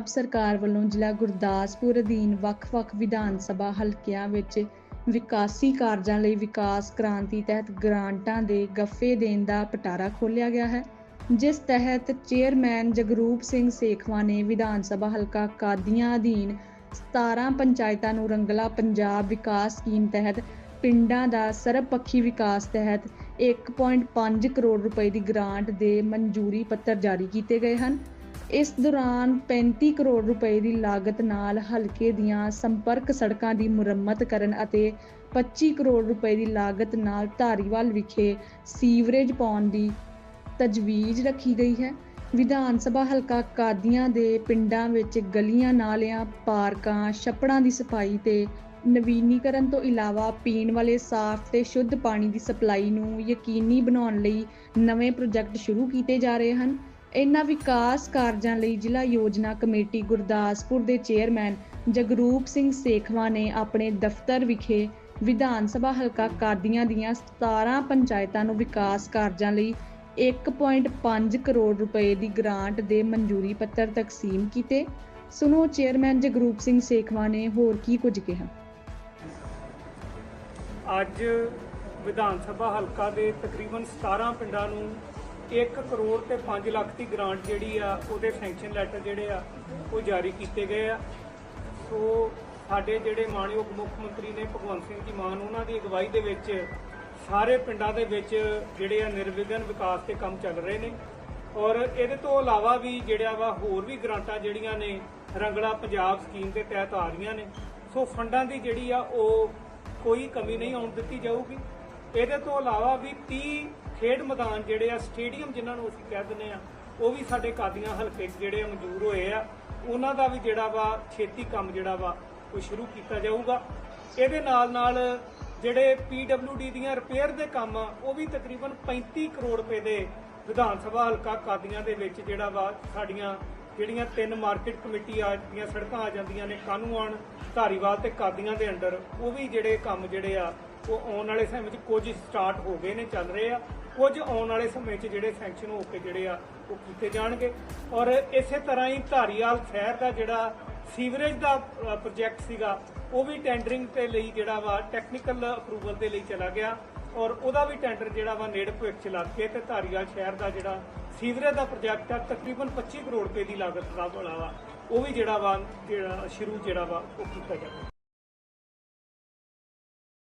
ਪੰਜਾਬ ਸਰਕਾਰ ਵੱਲੋਂ ਜ਼ਿਲ੍ਹਾ ਗੁਰਦਾਸਪੁਰ ਅਧੀਨ ਵੱਖ-ਵੱਖ ਵਿਧਾਨ ਸਭਾ ਹਲਕਿਆਂ ਵਿੱਚ ਵਿਕਾਸੀ ਕਾਰਜਾਂ ਲਈ ਵਿਕਾਸ ਕ੍ਰਾਂਤੀ ਤਹਿਤ ਗ੍ਰਾਂਟਾਂ ਦੇ ਗੱਫੇ ਦੇਣ ਦਾ ਪਟਾਰਾ ਖੋਲ੍ਹਿਆ ਗਿਆ ਹੈ, ਜਿਸ ਤਹਿਤ ਚੇਅਰਮੈਨ ਜਗਰੂਪ ਸਿੰਘ ਸੇਖਵਾ ਨੇ ਵਿਧਾਨ ਸਭਾ ਹਲਕਾ ਕਾਦੀਆਂ ਅਧੀਨ 17 ਪੰਚਾਇਤਾਂ ਨੂੰ ਰੰਗਲਾ ਪੰਜਾਬ ਵਿਕਾਸ ਸਕੀਮ ਤਹਿਤ ਪਿੰਡਾਂ ਦਾ ਸਰਬਪੱਖੀ ਵਿਕਾਸ ਤਹਿਤ 1.5 ਕਰੋੜ ਰੁਪਏ ਦੀ ਗ੍ਰਾਂਟ ਦੇ ਮਨਜ਼ੂਰੀ ਪੱਤਰ ਜਾਰੀ ਕੀਤੇ ਗਏ ਹਨ। ਇਸ ਦੌਰਾਨ 35 ਕਰੋੜ ਰੁਪਏ ਦੀ ਲਾਗਤ ਨਾਲ ਹਲਕੇ ਦੀਆਂ ਸੰਪਰਕ ਸੜਕਾਂ ਦੀ ਮੁਰੰਮਤ ਕਰਨ ਅਤੇ 25 ਕਰੋੜ ਰੁਪਏ ਦੀ ਲਾਗਤ ਨਾਲ ਧਾਰੀਵਾਲ ਵਿਖੇ ਸੀਵਰੇਜ ਪਾਉਣ ਦੀ ਤਜਵੀਜ਼ ਰੱਖੀ ਗਈ ਹੈ। ਵਿਧਾਨ ਸਭਾ ਹਲਕਾ ਕਾਦੀਆਂ ਦੇ ਪਿੰਡਾਂ ਵਿੱਚ ਗਲੀਆਂ ਨਾਲਿਆਂ, ਪਾਰਕਾਂ, ਛੱਪੜਾਂ ਦੀ ਸਫ਼ਾਈ ਤੇ ਨਵੀਨੀਕਰਨ ਤੋਂ ਇਲਾਵਾ ਪੀਣ ਵਾਲੇ ਸਾਫ਼ ਤੇ ਸ਼ੁੱਧ ਪਾਣੀ ਦੀ ਸਪਲਾਈ ਨੂੰ ਯਕੀਨੀ ਬਣਾਉਣ ਲਈ ਨਵੇਂ ਪ੍ਰੋਜੈਕਟ ਸ਼ੁਰੂ ਕੀਤੇ ਜਾ ਰਹੇ ਹਨ। ਇਨ੍ਹਾਂ ਵਿਕਾਸ ਕਾਰਜਾਂ ਲਈ ਜ਼ਿਲ੍ਹਾ ਯੋਜਨਾ ਕਮੇਟੀ ਗੁਰਦਾਸਪੁਰ ਦੇ ਚੇਅਰਮੈਨ ਜਗਰੂਪ ਸਿੰਘ ਸੇਖਵਾ ਨੇ ਆਪਣੇ ਦਫ਼ਤਰ ਵਿਖੇ ਵਿਧਾਨ ਸਭਾ ਹਲਕਾ ਕਾਦੀਆਂ ਦੀਆਂ 17 ਪੰਚਾਇਤਾਂ ਨੂੰ ਵਿਕਾਸ ਕਾਰਜਾਂ ਲਈ 1.5 ਕਰੋੜ ਰੁਪਏ ਦੀ ਗ੍ਰਾਂਟ ਦੇ ਮਨਜ਼ੂਰੀ ਪੱਤਰ ਤਕਸੀਮ ਕੀਤੇ। ਸੁਣੋ, ਚੇਅਰਮੈਨ ਜਗਰੂਪ ਸਿੰਘ ਸੇਖਵਾ ਨੇ ਹੋਰ ਕੀ ਕੁਝ ਕਿਹਾ। ਅੱਜ ਵਿਧਾਨ ਸਭਾ ਹਲਕਾ ਦੇ ਤਕਰੀਬਨ 17 ਪਿੰਡਾਂ ਨੂੰ 1 ਕਰੋੜ ਤੇ 5 ਲੱਖ ਦੀ ਗ੍ਰਾਂਟ ਜਿਹੜੀ ਆ, ਉਹਦੇ ਸੈਂਕਸ਼ਨ ਲੈਟਰ ਜਿਹੜੇ ਆ, ਉਹ ਜਾਰੀ ਕੀਤੇ ਗਏ ਆ। ਸੋ ਸਾਡੇ ਜਿਹੜੇ ਮਾਨਯੋਗ ਮੁੱਖ ਮੰਤਰੀ ਨੇ ਭਗਵੰਤ ਸਿੰਘ ਜੀ ਮਾਨ, ਉਹਨਾਂ ਦੀ ਅਗਵਾਈ ਦੇ ਵਿੱਚ ਸਾਰੇ ਪਿੰਡਾਂ ਦੇ ਵਿੱਚ ਜਿਹੜੇ ਆ ਨਿਰਵਿਘਨ ਵਿਕਾਸ ਦੇ ਕੰਮ ਚੱਲ ਰਹੇ ਨੇ। ਔਰ ਇਹਦੇ ਤੋਂ ਇਲਾਵਾ ਵੀ ਜਿਹੜਾ ਵਾ ਹੋਰ ਵੀ ਗ੍ਰਾਂਟਾਂ ਜਿਹੜੀਆਂ ਨੇ, ਰੰਗਲਾ ਪੰਜਾਬ ਸਕੀਮ ਦੇ ਤਹਿਤ ਆ ਰਹੀਆਂ ਨੇ। ਸੋ ਫੰਡਾਂ ਦੀ ਜਿਹੜੀ ਆ, ਉਹ ਕੋਈ ਕਮੀ ਨਹੀਂ ਆਉਣ ਦਿੱਤੀ ਜਾਊਗੀ। ਇਹਦੇ ਤੋਂ ਇਲਾਵਾ ਵੀ 30 ਖੇਡ ਮੈਦਾਨ ਜਿਹੜੇ ਆ, ਸਟੇਡੀਅਮ ਜਿਨ੍ਹਾਂ ਨੂੰ ਅਸੀਂ ਕਹਿ ਦਿੰਦੇ ਆ, ਉਹ ਵੀ ਸਾਡੇ ਕਾਦੀਆਂ ਹਲਕੇ 'ਚ ਜਿਹੜੇ ਆ ਮਨਜ਼ੂਰ ਹੋਏ ਆ। ਉਹਨਾਂ ਦਾ ਵੀ ਜਿਹੜਾ ਵਾ ਛੇਤੀ ਕੰਮ ਜਿਹੜਾ ਵਾ, ਉਹ ਸ਼ੁਰੂ ਕੀਤਾ ਜਾਊਗਾ। ਇਹਦੇ ਨਾਲ ਨਾਲ ਜਿਹੜੇ PWD ਦੀਆਂ ਰਿਪੇਅਰ ਦੇ ਕੰਮ ਆ, ਉਹ ਵੀ ਤਕਰੀਬਨ 35 ਕਰੋੜ ਰੁਪਏ ਦੇ ਵਿਧਾਨ ਸਭਾ ਹਲਕਾ ਕਾਦੀਆਂ ਦੇ ਵਿੱਚ ਜਿਹੜਾ ਵਾ ਸਾਡੀਆਂ ਜਿਹੜੀਆਂ ਤਿੰਨ ਮਾਰਕੀਟ ਕਮੇਟੀ ਆ, ਦੀਆਂ ਸੜਕਾਂ ਆ ਜਾਂਦੀਆਂ ਨੇ ਕਾਨੂੰਨ ਧਾਰੀਵਾਲ ਤੇ ਕਾਦੀਆਂ ਦੇ ਅੰਡਰ ਉਹ ਵੀ ਜਿਹੜੇ ਕੰਮ ਜਿਹੜੇ ਆ ਉਹ ਆਉਣ ਵਾਲੇ ਸਮੇਂ 'ਚ ਕੁਝ ਸਟਾਰਟ ਹੋ ਗਏ ਨੇ, ਚੱਲ ਰਹੇ ਆ। ਕੁਝ ਆਉਣ ਵਾਲੇ ਸਮੇਂ 'ਚ ਜਿਹੜੇ ਸੈਂਕਸ਼ਨ ਹੋ ਕੇ ਜਿਹੜੇ ਆ, ਉਹ ਕੀਤੇ ਜਾਣਗੇ। ਔਰ ਇਸੇ ਤਰ੍ਹਾਂ ਹੀ ਧਾਰੀਵਾਲ ਸ਼ਹਿਰ ਦਾ ਜਿਹੜਾ ਸੀਵਰੇਜ ਦਾ ਪ੍ਰੋਜੈਕਟ ਸੀਗਾ, ਉਹ ਵੀ ਟੈਂਡਰਿੰਗ ਤੇ ਲਈ ਜਿਹੜਾ ਵਾ ਟੈਕਨੀਕਲ ਅਪਰੂਵਲ ਦੇ ਲਈ ਚਲਾ ਗਿਆ। ਔਰ ਉਹਦਾ ਵੀ ਟੈਂਡਰ ਜਿਹੜਾ ਵਾ, ਨੇੜੇ ਭਵਿੱਖ ਚ ਲੱਗ ਕੇ ਤੇ ਧਾਰੀਵਾਲ ਸ਼ਹਿਰ ਦਾ ਜਿਹੜਾ ਸੀਵਰੇਜ ਦਾ ਪ੍ਰੋਜੈਕਟ ਆ, ਤਕਰੀਬਨ 25 ਕਰੋੜ ਰੁਪਏ ਦੀ ਲਾਗਤ ਦਾ ਵਾਲਾ ਵਾ, ਉਹ ਵੀ ਜਿਹੜਾ ਵਾ, ਜਿਹੜਾ ਸ਼ੁਰੂ ਜਿਹੜਾ ਵਾ, ਉਹ ਕੀਤਾ ਜਾਵੇ।